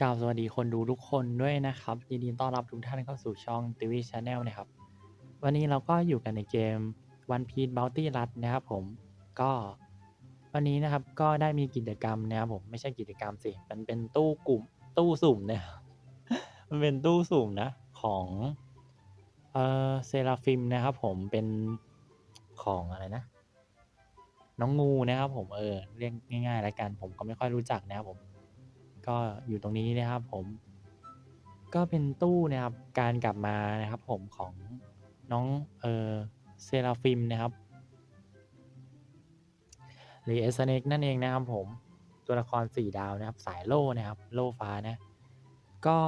กล่าวสวัสดีคนดูทุกคนด้วยนะครับ ยินดีต้อนรับทุกท่านเข้าสู่ช่อง t v Channel นะครับ วันนี้เราก็อยู่กันในเกม One Piece Bounty Run นะครับผมก็วันนี้นะครับก็ได้มีกิจกรรมนะครับผมไม่ใช่กิจกรรมสิมันเป็นตู้กลุ่มตู้สุ่มเนะครับมันเป็นตู้สุ่มนะของเออเซราฟิมนะครับผมเป็นของอะไรนะ น้องงูนะครับผมเออเรียกง่ายๆแล้วกันผมก็ไม่ค่อยรู้จักนะครับผม ก็อยู่ตรงนี้นะครับผม ก็เป็นตู้นะครับการกลับมานะครับ ผมของน้องเออเซราฟิมนะครับหรือเอสเน็กนั่นเองนะครับผมตัวละครสี่ดาวนะครับ สายโล่นะครับ โล่ฟ้านะ ก็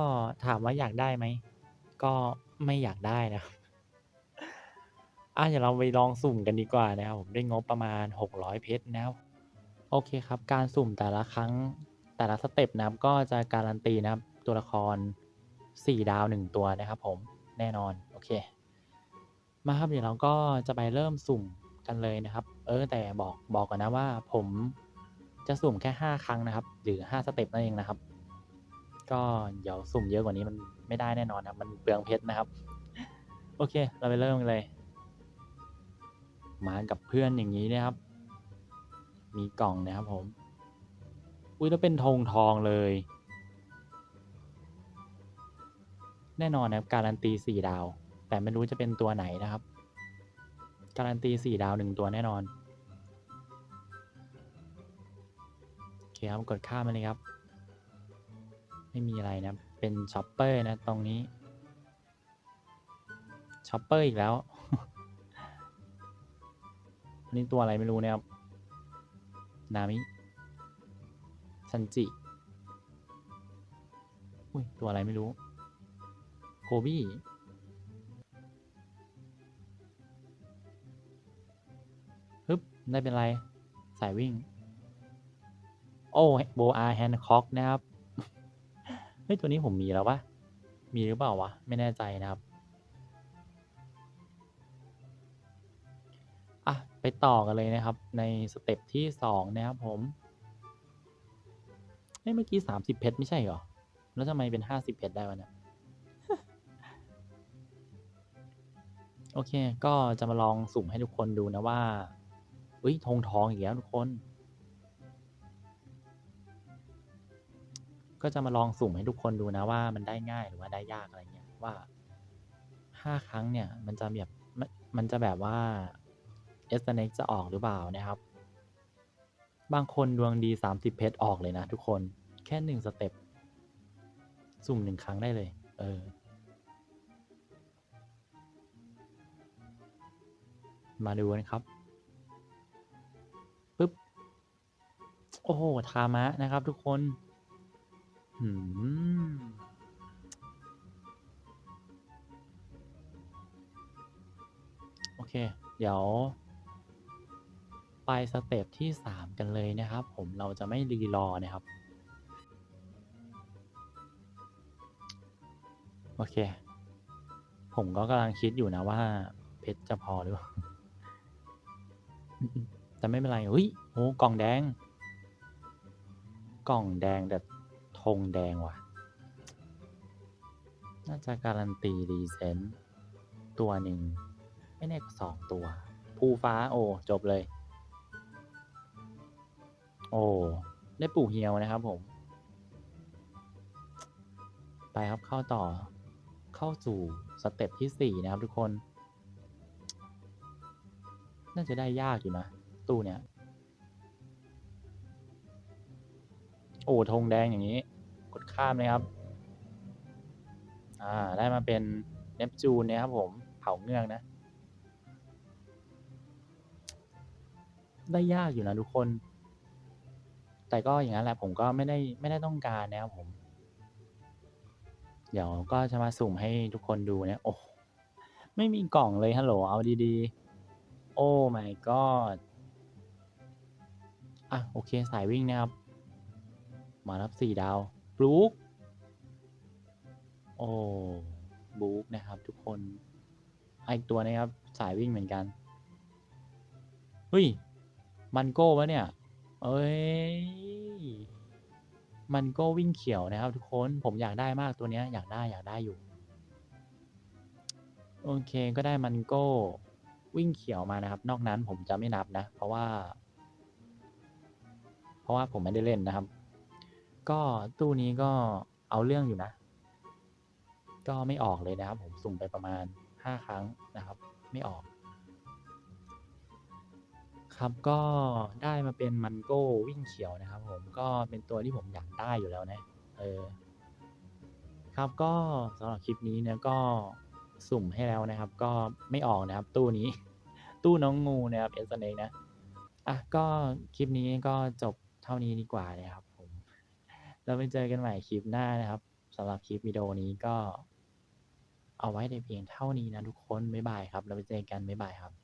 ถามว่าอยากได้ไหม ก็ไม่อยากได้นะครับอะเดี๋ยวเราไปลองสุ่มกันดีกว่านะครับผมด้วยงบประมาณ 600 เพชรนะครับ โอเคครับ การสุ่มแต่ละครั้ง แต่ละสเต็ปนะครับก็จะการันตีนะครับตัวละคร 4 ดาว 1 ตัวนะครับผมแน่นอน โอเค มาครับเดี๋ยวเราก็จะไปเริ่มสุ่มกันเลยนะครับ เออแต่บอกบอกก่อนนะว่าผมจะสุ่มแค่ 5 ครั้งนะครับ หรือ 5 สเต็ปนั่นเองนะครับ ก็เดี๋ยวสุ่มเยอะกว่านี้มันไม่ได้แน่นอนนะครับ มันเปลืองเพชรนะครับ โอเค เราไปเริ่มกันเลย มากับเพื่อนอย่างนี้นะครับ มีกล่องนะครับผม อุ้ยแล้วเป็นธงทองเลย แน่นอนนะครับการันตีสี่ดาว แต่ไม่รู้จะเป็นตัวไหนนะครับ การันตีสี่ดาวหนึ่งตัวแน่นอนโอเคครับกดข้ามมาเลยครับ ไม่มีอะไรนะเป็นช็อปเปอร์นะตรงนี้ช็อปเปอร์อีกแล้วอันนี้ตัวอะไรไม่รู้นะครับนามิ ซันจิอุ้ย ตัวอะไรไม่รู้ โคบี้ ฮึบ ได้เป็นไร สายวิ่ง โอ้โบอาแฮนคอกนะครับ เฮ้ย ตัวนี้ผมมีแล้วปะมีหรือเปล่าวะ ไม่แน่ใจนะครับ อะ ไปต่อกันเลยนะครับในสเต็ปที่สองนะครับผม เฮ้ยเมื่อกี้สามสิบเพชรไม่ใช่เหรอ แล้วทำไมเป็นห้าสิบเพชรได้วะเนี่ย โอเค ก็จะมาลองสุ่มให้ทุกคนดูนะว่า อุ้ยธงทองอีกแล้วทุกคน ก็จะมาลองสุ่มให้ทุกคนดูนะว่ามันได้ง่ายหรือว่าได้ยากอะไรเงี้ยว่าห้าครั้งเนี่ย มันจะแบบมันมันจะแบบว่าเอสเน็กจะออกหรือเปล่านะครับ บางคนดวงดี 30 เพชรออกเลยนะทุกคน แค่หนึ่งสเต็ป สุ่มหนึ่งครั้งได้เลย เออ มาดูกันครับ ปึ๊บ โอ้โห ทามะนะครับทุกคน หืมโอเค เดี๋ยว ไปสเต็ปที่ 3 กันเลยนะครับ ผมเราจะไม่รีรอนะครับโอเค ผมก็กำลังคิดอยู่นะว่า เพชรจะพอหรือเปล่าแต่ไม่เป็นไรเฮ้ยโอ้กล่องแดง กล่องแดงแต่ธงแดงว่ะ น่าจะการันตีรีเซนต์ตัวหนึ่ง ไม่แน่ก็สองตัว ภูฟ้าโอ้ จบเลย โอ้ ได้ปลูกเฮียวนะครับผม ไปครับเข้าต่อ เข้าสู่สเต็ปที่สี่นะครับทุกคน น่าจะได้ยากอยู่นะ ตู้เนี้ยโอ้ธงแดงอย่างนี้ กดข้ามเลยครับ อ่า ได้มาเป็นเนปจูนนะครับผม เผาเงือกนะ ได้ยากอยู่นะทุกคน แต่ก็อย่างนั้นแหละผมก็ไม่ได้ไม่ได้ต้องการนะครับผม เดี๋ยวก็จะมาสุ่มให้ทุกคนดูเนี่ยโอ้ไม่มีกล่องเลยฮัลโหลเอาดีๆ โอ้ my god อะโอเคสายวิ่งนะครับ มารับสี่ดาวบลูคโอ้บลูคนะครับ ทุกคนอีกตัวนะครับ สายวิ่งเหมือนกันเฮ้ยมันโก้วะเนี่ย เอ้ย มันก้วิ่งเขียวนะครับทุกคน ผมอยากได้มากตัวเนี้ยอยากได้อยากได้อยู่ โอเคก็ได้มันโก้วิ่งเขียวมานะครับ นอกนั้นผมจะไม่นับนะ เพราะว่า เพราะว่าผมไม่ได้เล่นนะครับ ก็ตู้นี้ก็เอาเรื่องอยู่นะ ก็ไม่ออกเลยนะครับ ผมสุ่มไปประมาณห้าครั้งนะครับ ไม่ออก ครับก็ได้มาเป็นมันโก้วิ่งเขียวนะครับ ผมก็เป็นตัวที่ผมอยากได้อยู่แล้วนะ เออ ครับก็สำหรับคลิปนี้เนี่ยก็สุ่มให้แล้วนะครับ ก็ไม่ออกนะครับ ตู้นี้ ตู้น้องงูนะครับเอสเนกนะอะก็คลิปนี้ก็จบเท่านี้ดีกว่านะครับ ผมแล้วไปเจอกันใหม่คลิปหน้านะครับสำหรับคลิปวิดีโอนี้ก็ เอาไว้ในเพียงเท่านี้นะทุกคนบ๊ายบายครับแล้วไปเจอกันบ๊ายบายครับ